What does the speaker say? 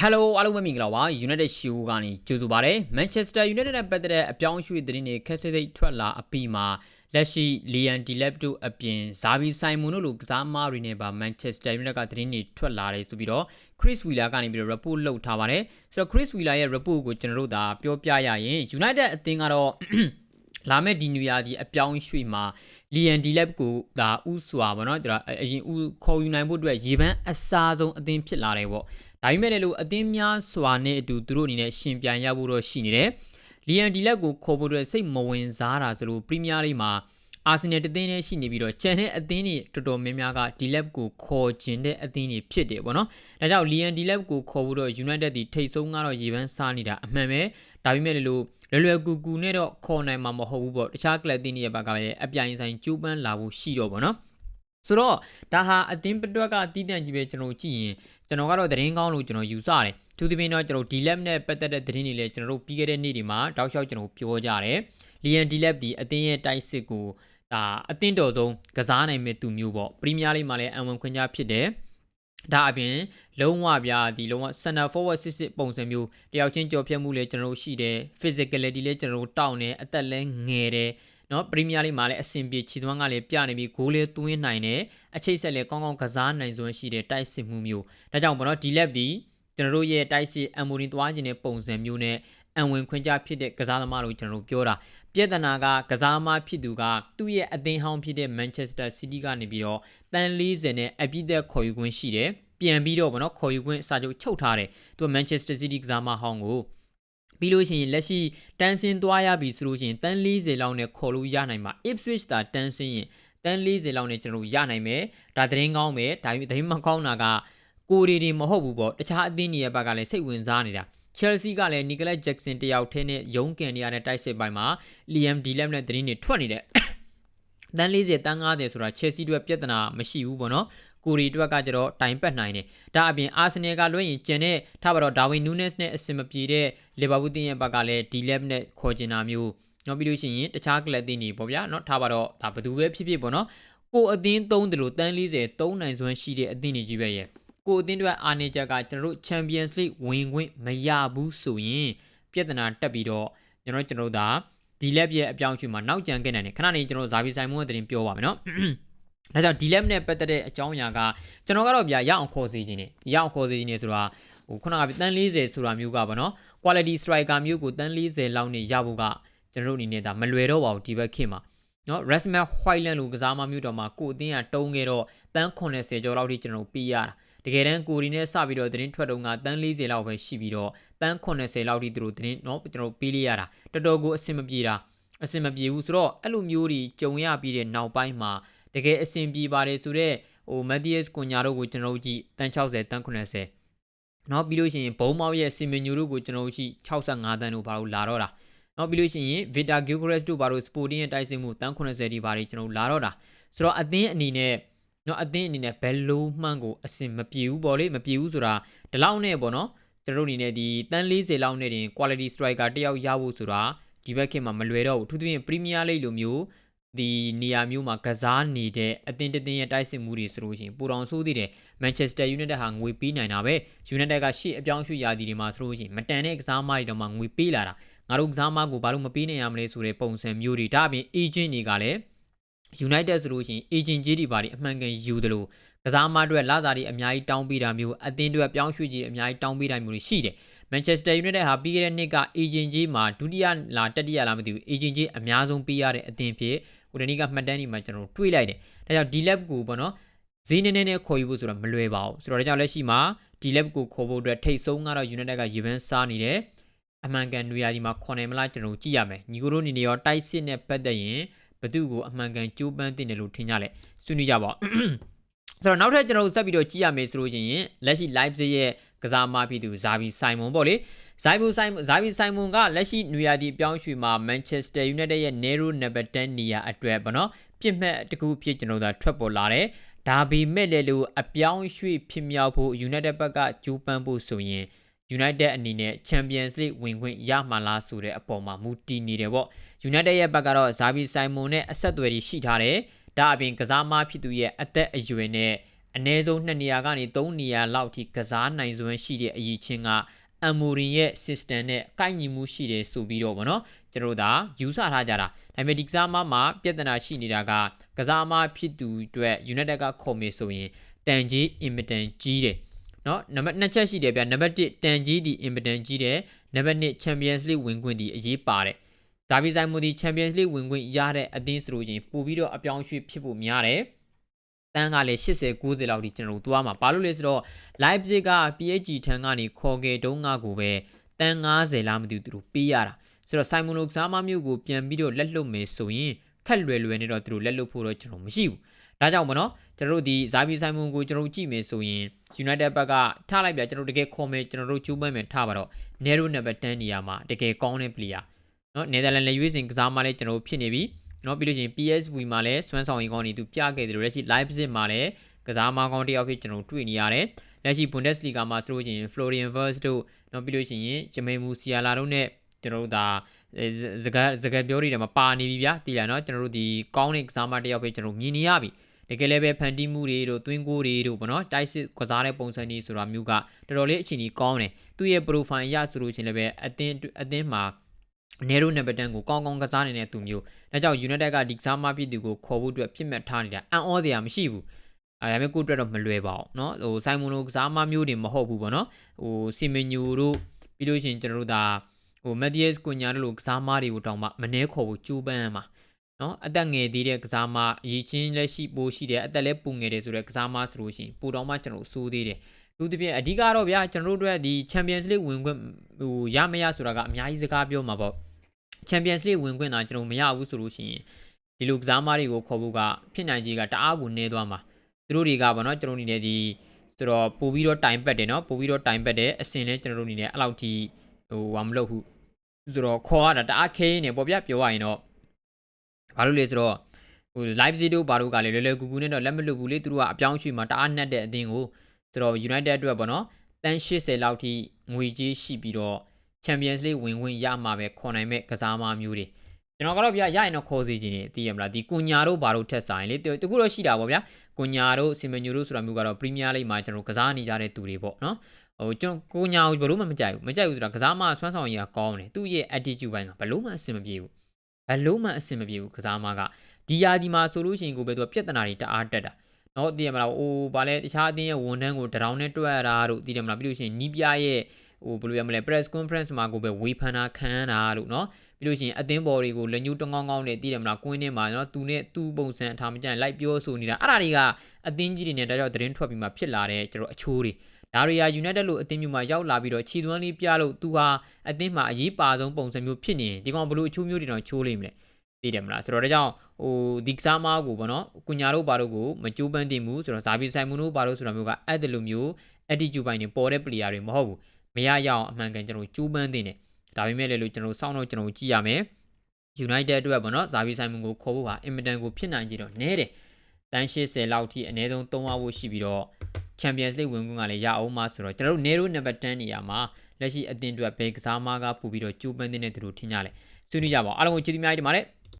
Hello အားလုံးပဲမင်္ဂလာပါ United Show ကနေကြိုဆိုပါရစေ Manchester United နဲ့ပတ်သက်တဲ့အပြောင်းအရွှေ့သတင်းတွေခက်ဆစ်သိပ်ထွက်လာအပြီးမှာလက်ရှိ Liam Delap တို့အပြင်ဇာဘီဆိုင်မွန်တို့လိုကစားမားတွေနဲ့ပါ Manchester United ကသတင်းတွေထွက်လာတယ်ဆိုပြီးတော့ Chris Wheeler ကနေပြီးတော့ report လုပ်ထားပါတယ်ဆိုတော့ Chris Wheeler ရဲ့ report ကိုကျွန်တော်တို့ဒါပြောပြရရင် United အသင်းကတော့လာမယ့်ဒီနူယာဒီအပြောင်းရွှေ့မှာလီယန်ဒီလက်ကိုဒါဥစွာပေါ့နော်ဒါအရင်ဥခေါ်ယူနိုင်ဖို့အတွက်ရေပန်းအစားဆုံးအသင်းဖြစ်လာတယ်ပေါ့ ဒါပေမဲ့လည်းလို့အသင်းများစွာနဲ့အတူသူတို့အနေနဲ့ရှင်ပြန်ရဖို့တော့ရှိနေတယ်လီယန်ဒီလက်ကိုခေါ်ဖို့အတွက်စိတ်မဝင်စားတာဆိုလို့ပရီးမီးယားလိမှာအာဆင်နယ်တသင်းနဲ့ရှိနေပြီးတော့ကျန်တဲ့အသင်းတွေတော်တော်များများကဒီလက်ကိုခေါ်ကျင်တဲ့အသင်းတွေဖြစ်တယ်ပေါ့နော်။ဒါကြောင့်လီယန်ဒီလက်ကိုခေါ်ဖို့တော့ United ဒီထိတ်ဆုံးကတော့ရေပန်းစားနေတာအမှန်ပဲ။ဒါပေမဲ့လည်းလို့လွယ်လွယ်ကူကူနဲ့တော့ခေါ်နိုင်မှာမဟုတ်ဘူးပေါ့။တခြားကလပ်သင်းတွေရဲ့ဘက်ကလည်းအပြိုင်ဆိုင်ကျိုးပန်းလာဖို့ရှိတော့ပေါ့နော်။ ဆိုတော့ဒါဟာအသင်းပတွက်ကတည်တံ့ကြီးပဲကျွန်တော်ကြည့်ရင်ကျွန်တော်ကတော့သတင်းကောင်းလို့ကျွန်တော်ယူဆတယ်။သူသဖြင့်တော့ကျွန်တော် D-Lab နဲ့ပတ်သက်တဲ့သတင်းတွေလည်းကျွန်တော်တို့ပြီးခဲ့တဲ့နေ့တွေမှာတောက်လျှောက်ကျွန်တော်ပြောကြတယ်။ Lian D-Lab ဒီအသင်းရဲ့တိုက်စစ်ကိုဒါအသင်းတော်ဆုံးကစားနိုင်မဲ့သူမျိုးပေါ့ပရီးမီးယားလိမှာလည်းအံဝင်ခွင့်ကြားဖြစ်တယ်ဒါအပြင်လုံးဝပြဒီလုံးဝ center forward စစ်စစ်ပုံစံမျိုးတယောက်ချင်းကြော်ဖြတ်မှုလည်းကျွန်တော်တို့ရှိတယ် physicality လည်းကျွန်တော်တို့တောင်းတယ်အသက်လည်းငယ်တယ် နော်ပရီးမီးယားလိမှာလည်းအဆင်ပြေခြေသွမ်းကလည်းပြနေပြီးဂိုးလည်းသွင်းနိုင်တယ်အချိတ်ဆက်လည်းကောင်းကောင်းကစားနိုင်စွမ်းရှိတဲ့တိုက်စစ်မှုမျိုးဒါကြောင့်ဘောနော်ဒီ lab ဒီကျွန်တော်တို့ရဲ့တိုက်စစ်အမ်မိုရီသွားခြင်းတဲ့ပုံစံမျိုးနဲ့အံဝင်ခွင့်ကြဖြစ်တဲ့ကစားသမားလို့ကျွန်တော်တို့ပြောတာပြဿနာကကစားသမားဖြစ်သူကသူ့ရဲ့အသင်းဟောင်းဖြစ်တဲ့ Manchester City ကနေပြီးတော့တန်40နဲ့အပြည့်သက်ခေါ်ယူခွင့်ရှိတယ်ပြန်ပြီးတော့ဗောနော်ခေါ်ယူခွင့်စာချုပ်ချုပ်ထားတယ်သူက Manchester City ကစားသမားဟောင်းကို ပြီးလို့ရှိရင်လက်ရှိတန်းစင်းသွားရပြီဆိုလို့ရှိရင်တန်း40လောက်နဲ့ခေါ်လို့ရနိုင်မှာ Ipswich တာတန်းစင်းရင်တန်း40လောက်နဲ့ကျွန်တော်ရနိုင်မယ်ဒါသတင်းကောင်းပဲဒါပေမဲ့သတင်းမကောင်းတာကကိုရီတွေမဟုတ်ဘူးပေါ့တခြားအသင်းတွေရဲ့ဘက်ကလည်းစိတ်ဝင်စားနေတာ Chelsea ကလည်း Nicholas Jackson တယောက်ထဲနဲ့ရုံးကန်နေရတဲ့တိုက်စစ်ပိုင်းမှာ Liam Delap နဲ့သတင်းတွေထွက်နေတယ် တန်း40တန်း90ဆိုတာ Chelsea တို့ပြဿနာမရှိဘူးပေါ့နော်ကိုရီတွက်ကကျတော့တိုင်ပတ်နိုင်တယ်ဒါအပြင်အာဆင်နယ်ကလွှဲရင်ကျန်တဲ့ထားပါတော့ဒါဝင်နူးနက်စ်နဲ့အဆင်မပြေတဲ့လီဗာပူးတင်းရဲ့ဘက်ကလည်းဒီလက်နဲ့ခေါ်ကျင်တာမျိုးနောက်ပြီးလို့ရှိရင်တခြားကလပ်တင်းတွေပေါ့ဗျာเนาะထားပါတော့ဒါဘယ်သူပဲဖြစ်ဖြစ်ပေါ့နော်ကိုအသင်းသုံးတယ်လို့တန်း40သုံးနိုင်စွမ်းရှိတဲ့အသင်းတွေကြီးပဲရဲ့ကိုအသင်းတွေအာနေချက်ကကျွန်တော်တို့ Champions League ဝင်ခွင့်မရဘူးဆိုရင်ပြဿနာတက်ပြီးတော့ကျွန်တော်ကျွန်တော်ဒါ ဒီလက်ရဲ့အပြောင်းအရွှေ့မှာနောက်ကျန်ခဲ့နိုင်တယ်ခဏနေကျွန်တော်ဇာဗီဆိုင်မွန်းတဲ့တင်ပြောပါမယ်နော်ဒါကြောင့်ဒီလက်နဲ့ပတ်သက်တဲ့အကြောင်းအရာကကျွန်တော်ကတော့ဗျာရအောင်ခေါ်စီခြင်းနေရအောင်ခေါ်စီခြင်းနေဆိုတာဟိုခုနကတန်း40ဆိုတာမျိုးကပါနော် quality striker မျိုးကိုတန်း40လောက်နဲ့ရဖို့ကကျွန်တော်တို့အနေနဲ့ဒါမလွယ်တော့ပါဘူးဒီဘက်ခေတ်မှာနော် Rasmus Hojlund လိုကစားမမျိုးတော့မှာကိုအသင်းကတုံးခဲ့တော့တန်း80ကျော်လောက်ထိကျွန်တော်ပေးရတာ တကယ်တမ်းကိုရီနဲ့စပြီးတော့သတင်းထွက်တော့ကတန်း40လောက်ပဲရှိပြီးတော့တန်း80လောက်ထိသူတို့သတင်းနော်ကျွန်တော်ပေးလိုက်ရတာတော်တော်ကိုအဆင်မပြေတာအဆင်မပြေဘူးဆိုတော့အဲ့လိုမျိုးတွေကြုံရပြီးတဲ့နောက်ပိုင်းမှာတကယ်အဆင်ပြေပါတယ်ဆိုတော့ဟို Matthias ကွန်ညာတို့ကိုကျွန်တော်ကြည့်တန်း60တန်း80နောက်ပြီးလို့ရှိရင်ဘုံမောက်ရဲ့စီမင်ညိုတို့ကိုကျွန်တော်ရှိ65တန်းတို့ဘာလို့လာတော့တာနောက်ပြီးလို့ရှိရင် Vita Gilchrist တို့ဘာလို့ Sporting ရဲ့တိုက်စစ်မှုတန်း80ဒီဘာတွေကျွန်တော်လာတော့တာဆိုတော့အသင်းအနေနဲ့ နော်အသင်းအနေနဲ့ဘယ်လိုမှန်းကိုအဆင်မပြေဘူးပေါ့လေမပြေဘူးဆိုတာဒီလောက်နဲ့ပေါ့နော်ကျွန်တော်တို့အနေနဲ့ဒီတန်း40လောက်နဲ့တင် quality striker တယောက်ရဖို့ဆိုတာဒီဘက်ခေတ်မှာမလွယ်တော့ဘူးသူသဖြင့် Premier League လိုမျိုးဒီနေရာမျိုးမှာကစားနေတဲ့အသင်းတသင်းရဲ့တိုက်စစ်မှုတွေဆိုလို့ရှိရင်ပူတော်ဆိုးသေးတယ်မန်ချက်စတာယူနိုက်တက်ဟာငွေပေးနိုင်တာပဲယူနိုက်တက်ကရှေ့အပြောင်းရွှေ့ရာသီတွေမှာဆိုလို့ရှိရင်မတန်တဲ့ကစားမတွေတော့မှငွေပေးလာတာငါတို့ကစားမကိုဘာလို့မပေးနိုင်ရမလဲဆိုတဲ့ပုံစံမျိုးတွေဒါအပြင် agent တွေကလည်း United ဆိုလို့ရှိရင် agent ကြီးတွေဘာတွေအမှန်ကန်ယူတယ်လို့ကစားမတွေလာစားတွေအများကြီးတောင်းပေးတာမျိုးအသင်းတွေပြောင်းရွှေ့ကြီးအများကြီးတောင်းပေးတာမျိုးတွေရှိတယ် Manchester United ဟာပြီးခဲ့တဲ့နှစ်က agent ကြီးမှာဒုတိယလားတတိယလားမသိဘူး agent ကြီးအများဆုံးပေးရတဲ့အသင်းဖြစ်ဟိုတနေ့ကမှတ်တမ်းတွေမှာကျွန်တော်တွေးလိုက်တယ်ဒါကြောင့် D-Lab ကိုပေါ့နော်ဈေးနည်းနည်းနဲ့ခေါ်ယူဖို့ဆိုတော့မလွယ်ပါဘူးဆိုတော့ဒါကြောင့်လက်ရှိမှာ D-Lab ကိုခေါ်ဖို့အတွက်ထိတ်ဆုံးကတော့ United ကရေပန်းစားနေတယ်အမှန်ကန်နေရာဒီမှာခေါ်နိုင်မလားကျွန်တော်ကြည့်ရမယ်ညီကိုတို့အနေနဲ့ရောတိုက်စစ်နဲ့ပတ်သက်ရင် ဘသူကိုအမှန်ကန်ကြိုးပမ်းတင်တယ်လို့ထင်ကြလဲဆွေးနွေးကြပါဦးဆိုတော့နောက်ထပ်ကျွန်တော်ဆက်ပြီးတော့ကြည့်ရမယ်ဆိုလို့ချင်းလက်ရှိ Leipzig ရဲ့ကစားမဖြစ်သူဇာဘီဆိုင်မွန်ပေါ့လေဇိုင်ဘူဆိုင်ဇာဘီဆိုင်မွန်ကလက်ရှိနွေရာသီပြောင်းရွှေ့မှာ Manchester United ရဲ့ Nero number 10နေရာအတွက်ပေါ့နော်ပြစ်မှတ်တကူဖြစ်ကျွန်တော်တို့ထွက်ပေါ်လာတယ်ဒါပေမဲ့လည်းလို့အပြောင်းရွှေ့ဖြစ်မြောက်ဖို့ United ဘက်ကကြိုးပမ်းဖို့ဆိုရင် United အနေနဲ့ Champions League ဝင်ခွင့်ရမှာလားဆိုတဲ့အပေါ်မှာမူတည်နေတယ်ပေါ့ United ရဲ့ဘက်ကတော့ဇာဘီဆိုင်မွန်နဲ့အဆက်အသွယ်တွေရှိထားတယ်ဒါအပြင်ကစားမဖြစ်သူရဲ့အသက်အရွယ်နဲ့အနည်းဆုံး2နေရာကနေ3နေရာလောက်ထိကစားနိုင်စွမ်းရှိတဲ့အရေးချင်းကအမ်မိုရင်ရဲ့ system နဲ့ကိုက်ညီမှုရှိတယ်ဆိုပြီးတော့ဗောနော်ကျွန်တော်တို့ဒါယူဆထားကြတာဒါပေမဲ့ဒီကစားမမှာပြဿနာရှိနေတာကကစားမဖြစ်သူအတွက် United ကခေါ်မယ်ဆိုရင်တန်ကြီး immitant ကြီးတယ် နော်နံပါတ်2ချက်ရှိတယ်ဗျနံပါတ်1တန်ကြီးဒီ immitant ကြီးတယ်နံပါတ်2 Champions League ဝင်ခွင့်ဒီအရေးပါတယ်ဒါဗီဆိုင်မူဒီ Champions League ဝင်ခွင့်ရတဲ့အသင်းဆိုလို့ချင်းပို့ပြီးတော့အပြောင်းအရွှေ့ဖြစ်ဖို့များတယ်တန်းကလည်း80 90လောက်ထိကျွန်တော်တို့သွားမှာဘာလို့လဲဆိုတော့ Leipzig က PSG ထံကနေခေါ်ခဲ့တုံးကကိုပဲတန်း90လားမသိဘူးသူတို့ပေးရတာဆိုတော့ Simon Luke စားမမျိုးကိုပြန်ပြီးတော့လက်လွတ်မယ်ဆိုရင် ခက်လွယ်လွယ်နေတော့သူတို့လက်လွတ်ဖို့တော့ကျွန်တော်မရှိဘူးဒါကြောင့်မနော်ကျွန်တော်တို့ဒီဇာဘီဆိုင်မွန်ကိုကျွန်တော်တို့ကြည့်မယ်ဆိုရင် United ဘက်ကထားလိုက်ပြကျွန်တော်တကယ်ခေါ်မယ်ကျွန်တော်တို့ကျူးပန်းမယ်ထားပါတော့ Nero number 10နေရာမှာတကယ်ကောင်းတဲ့ player နော်နယ်သာလန်လက်ရွေးစင်ကစားမလဲကျွန်တော်တို့ဖြစ်နေပြီနော်ပြီးလို့ရှိရင် PSV မှာလည်းစွမ်းဆောင်ရည်ကောင်းနေသူပြခဲ့တယ်လို့လက်ရှိ Leipzig မှာလည်းကစားမကောင်းတစ်ယောက်ဖြစ်ကျွန်တော်တွေ့နေရတယ်လက်ရှိ Bundesliga မှာဆိုလို့ရှိရင် Florian Wirtz တို့နော်ပြီးလို့ရှိရင် Jermaine Musiala တို့နဲ့ကျွန်တော်တို့ဒါ စကားစကားပြောတွေမှာပါနေပြီဗျာတည်ရနော်ကျွန်တော်တို့ဒီကောင်းတဲ့ကစားမတစ်ယောက်ပဲကျွန်တော်မြင်နေရပြီတကယ်လည်းပဲဖန်တီးမှုတွေတို့သွင်းကိုတွေတို့ဗောနော်တိုက်စစ်ကစားတဲ့ပုံစံတွေဆိုတာမျိုးကတော်တော်လေးအချိန်ကြီးကောင်းတယ်သူ့ရဲ့ profile ရဆိုလို့ချင်းလည်းပဲအသင်းအသင်းမှာနေရိုနံပါတ်10ကိုကောင်းကောင်းကစားနေတဲ့သူမျိုးဒါကြောင့် United ကဒီကစားမဖြစ်သူကိုခေါ်ဖို့အတွက်ဖြစ်မှတ်ထားနေတာအံ့ဩစရာမရှိဘူးအဲဒါပေမဲ့ကိုအတွက်တော့မလွယ်ပါဘူးเนาะဟိုဆိုင်မွန်လိုကစားမမျိုးတွေမဟုတ်ဘူးပေါ့နော်ဟိုစီမင်ညူတို့ပြီးလို့ရှိရင်ကျွန်တော်တို့ဒါ ဟိုမက်ဒီယက်စ်ကိုညာတို့လိုကစားမတွေကိုတောင်မှမနှဲခေါ်ဖို့ကြိုးပမ်းမှာနော်အသက်ငယ်သေးတဲ့ကစားမအရေးချင်းလက်ရှိပိုးရှိတယ်အသက်လည်းပူငယ်တယ်ဆိုတဲ့ကစားမဆိုလို့ရှိရင်ပိုတောင်မှကျွန်တော်စိုးသေးတယ်လူတစ်ပြည့်အဓိကတော့ဗျာကျွန်တော်တို့အတွက်ဒီ Champions League ဝင်ခွင့်ဟိုရမရဆိုတာကအများကြီးစကားပြောမှာပေါ့ Champions League ဝင်ခွင့်တာကျွန်တော်မရဘူးဆိုလို့ရှိရင်ဒီလိုကစားမတွေကိုခေါ်ဖို့ကဖြစ်နိုင်ကြီးကတအားကိုနည်းသွားမှာသူတို့တွေကဗောနော်ကျွန်တော်အနေနဲ့ဒီဆိုတော့ပို့ပြီးတော့တိုင်ပတ်တယ်နော်ပို့ပြီးတော့တိုင်ပတ်တယ်အစင်လဲကျွန်တော်တို့အနေနဲ့အဲ့လောက်ထိဟိုဟာမလုပ်ဘူး ဆိုတော့ခေါ်ရတာတအားခဲနေပေါ့ဗျပြောရရင်တော့ဘာလို့လဲဆိုတော့ဟို live 0ဘာတို့ကလည်းလွယ်လွယ်ကူကူနဲ့တော့လက်မလွတ်ဘူးလေသူတို့ကအပြောင်းရွှေ့မှာတအားနှက်တဲ့အသင်းကိုဆိုတော့ United အတွက်ပေါ့နော်တန်း80လောက်ထိငွေကြေးရှိပြီးတော့ Champions League ဝင်ဝင်ရမှာပဲခေါ်နိုင်မဲ့ကစားမမျိုးတွေကျွန်တော်ကတော့ဗျာရရင်တော့ခေါ်စီခြင်းနေသိရမလားဒီကွန်ညာတို့ဘာတို့ထက်ဆိုင်လေတခုတော့ရှိတာပေါ့ဗျာကွန်ညာတို့စီမန်ညိုတို့ဆိုတာမျိုးကတော့ Premier League မှာကျွန်တော်ကစားနေကြတဲ့သူတွေပေါ့နော် ဟိုကျွန်တော်ကိုညာကိုဘလို့မှမကြိုက်ဘူးမကြိုက်ဘူးဆိုတာကစားမဆွမ်းဆောင်ရည်ကကောင်းတယ်သူ့ရဲ့ attitude ဘိုင်းကဘလို့မှအဆင်မပြေဘူးဘလို့မှအဆင်မပြေဘူးကစားမကဒီယာဒီမှာဆိုလို့ရှိရင်ကိုပဲသူကပြဿနာတွေတအားတက်တာနော်သိရမလားအိုးဗာလဲတခြားအသင်းရဲ့ဝန်ထမ်းကိုတရောင်းနဲ့တွက်ရတာတို့သိတယ်မလားပြီးလို့ရှိရင်နီးပြရဲ့ဟိုဘယ်လိုရမလဲ press conference မှာကိုပဲဝေဖန်တာခံရတာတို့နော်ပြီးလို့ရှိရင်အသင်းဘော်တွေကိုလက်ညှိုးတငောင်းကောင်းနဲ့တည်တယ်မလားကွင်းထဲမှာနော်သူနဲ့သူ့ပုံစံအထားမကျန်လိုက်ပြောဆိုနေတာအဲ့ဒါတွေကအသင်းကြီးတွေနဲ့ဒါကြောင့်သတင်းထွက်ပြီးမှဖြစ်လာတဲ့ကျွန်တော်အချိုးတွေ ဒါရီယာ United လို့အသင်းမျိုးမှာရောက်လာပြီးတော့ခြီသွမ်းလေးပြလို့သူဟာအသင်းမှာအရေးပါဆုံးပုံစံမျိုးဖြစ်နေရင်ဒီကောင်ဘလို့အချိုးမျိုးတွေတော့ချိုးလိမ့်မလဲသိတယ်မလားဆိုတော့ဒါကြောင့်ဟိုဒီကစားမားကိုပေါ့နော်ကုညာတို့ဘာတို့ကိုမကြိုးပမ်းတင်ဘူးဆိုတော့ဇာဘီဆိုင်မွန်တို့ဘာတို့ဆိုတာမျိုးကအဲ့ဒီလိုမျိုး attitude ပိုင်းတွေပေါ်တဲ့ player တွေမဟုတ်ဘူးမရရအောင်အမှန်ကန်ကျွန်တော်ကြိုးပမ်းတင်တယ်ဒါပေမဲ့လည်းလို့ကျွန်တော်စောင့်တော့ကျွန်တော်ကြည့်ရမယ် United အတွက်ပေါ့နော်ဇာဘီဆိုင်မွန်ကိုခေါ်ဖို့ဟာအင်မတန်ကိုဖြစ်နိုင်ကြတော့နဲတယ်တန်း80လောက်ထိအနည်းဆုံး3ဝဖို့ရှိပြီးတော့ Champions League ဝင်ခွင့်ကလည်းရအောင်မှာဆိုတော့ကျွန်တော်တို့ Nero number 10နေရာမှာလက်ရှိအသင်းအတွက်ဘယ်ကစားမကပူပြီးတော့ကြိုးပမ်းနေတဲ့သူတို့ထင်ကြလဲဆွေးနွေးကြပါအောင်အားလုံးကိုကျေးဇူးများတင်ပါတယ်